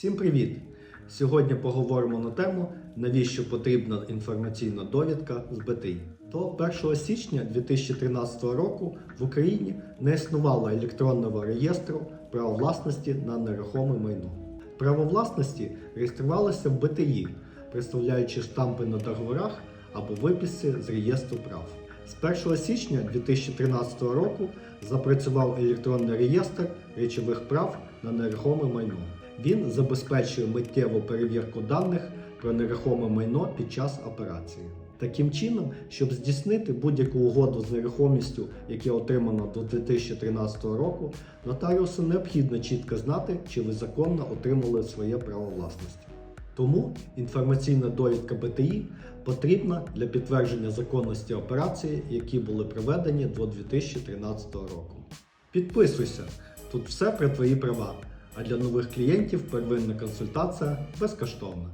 Всім привіт! Сьогодні поговоримо на тему, навіщо потрібна інформаційна довідка з БТІ. До 1 січня 2013 року в Україні не існувало електронного реєстру прав власності на нерухоме майно. Право власності реєструвалося в БТІ, представляючи штампи на договорах або виписи з реєстру прав. З 1 січня 2013 року запрацював електронний реєстр речових прав на нерухоме майно. Він забезпечує миттєву перевірку даних про нерухоме майно під час операції. Таким чином, щоб здійснити будь-яку угоду з нерухомістю, яке отримано до 2013 року, нотаріусу необхідно чітко знати, чи ви законно отримали своє право власності. Тому інформаційна довідка БТІ потрібна для підтвердження законності операції, які були проведені до 2013 року. Підписуйся, тут все про твої права. А для нових клієнтів первинна консультація безкоштовна.